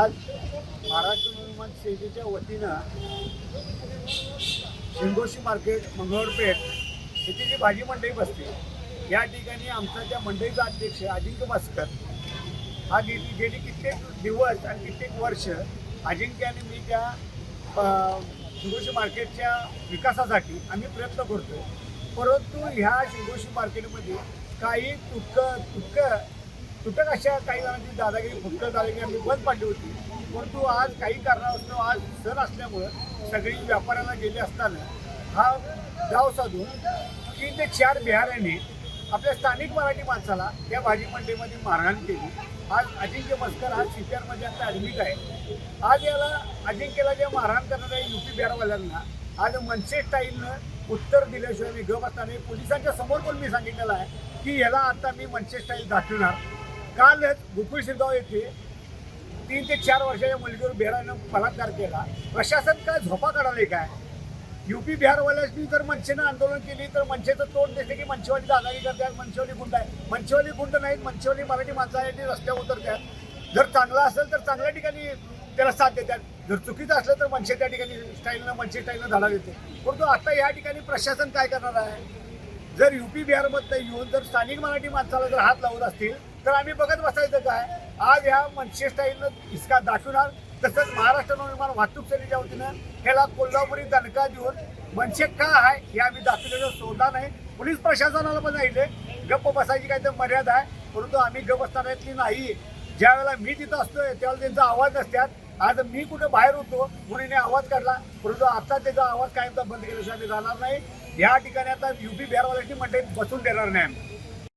आज महाराष्ट्र समाज सेवेच्या वतीनं शिंगोशी मार्केट मंगळवारपेठ येथे जी भाजी मंडई बसते या ठिकाणी आमचा त्या मंडईचा अध्यक्ष अजिंक्य भास्कर हा गेली गेली कित्येक दिवस आणि कित्येक वर्ष अजिंक्य आणि मी त्या अ, शिंगोशी मार्केटच्या विकासासाठी आम्ही प्रयत्न करतो परंतु ह्या शिंगोशी मार्केटमध्ये काही तुटकं तुटकं तुटक अशा काही जणांची दादागिरी फक्त की आम्ही बंद पाडली होती. परंतु आज काही कारणास्तव आज सण असल्यामुळं सगळी व्यापाऱ्यांना गेले असताना हा गाव साधून तीन ते चार बिहाऱ्यांनी आपल्या स्थानिक मराठी माणसाला या भाजी मंडईमध्ये मारहाण केली. आज अजिंक्य मस्कर हा सी पी आरमध्ये आता ॲडमिट आहे आज याला अजिंक्यला ज्या मारहाण करणाऱ्या यू पी बिहारवाल्यांना आज मनसे स्टाईलनं उत्तर दिल्याशिवाय मी गप असताना पोलिसांच्या समोर पण मी सांगितलेलं आहे की याला आता मी मनसे स्टाईल दाखविणार. कालच गोकुळ शिरगाव येथे तीन ते चार वर्षाच्या मुलगीवर बिहारानं बलात्कार केला. प्रशासन काय झोपा काढाले काय? युपी बिहारवाल्यांनी जर मनसेनं आंदोलन केली तर मनसेचं तोंड दिसते की मनसेवाली आघाडी करतात मनसेवाली गुंड आहे. मनसेवाली गुंड नाहीत मनसेवाली मराठी माणसं आहेत ती रस्त्यावर उतरतात. जर चांगलं असेल तर चांगल्या ठिकाणी त्याला साथ देतात. जर चुकीचं असलं तर मनसे त्या ठिकाणी स्टाईलनं मनसे स्टाईलनं धडा देते. परंतु आता या ठिकाणी प्रशासन काय करणार आहे? जर युपी बिहारमधनं येऊन जर स्थानिक मराठी माणसाला जर हात लावत असतील तर आम्ही बघत बसायचं काय? आज ह्या मनसे स्टाईलनं हिसका दाखवणार तसंच महाराष्ट्र नवनिर्माण वाहतूक सेनेच्या वतीनं ह्याला कोल्हापुरी दणका देऊन मनसे का आहे हे आम्ही दाखवलेलं सोडणार नाही. पोलीस प्रशासनाला पण राहिले. गप्प बसायची काय तर मर्यादा आहे. परंतु आम्ही गप्प असतानातली नाही? ज्या वेळेला मी तिथं असतोय त्यावेळेला त्यांचा आवाज असतात आज मी कुठं बाहेर होतो मुलीने आवाज काढला. परंतु आता त्याचा आवाज कायमचा बंद केल्याशिवाय आम्ही जाणार नाही. या ठिकाणी आता युपी बिहारवाल्याची मंडळी बसून देणार नाही आम्ही.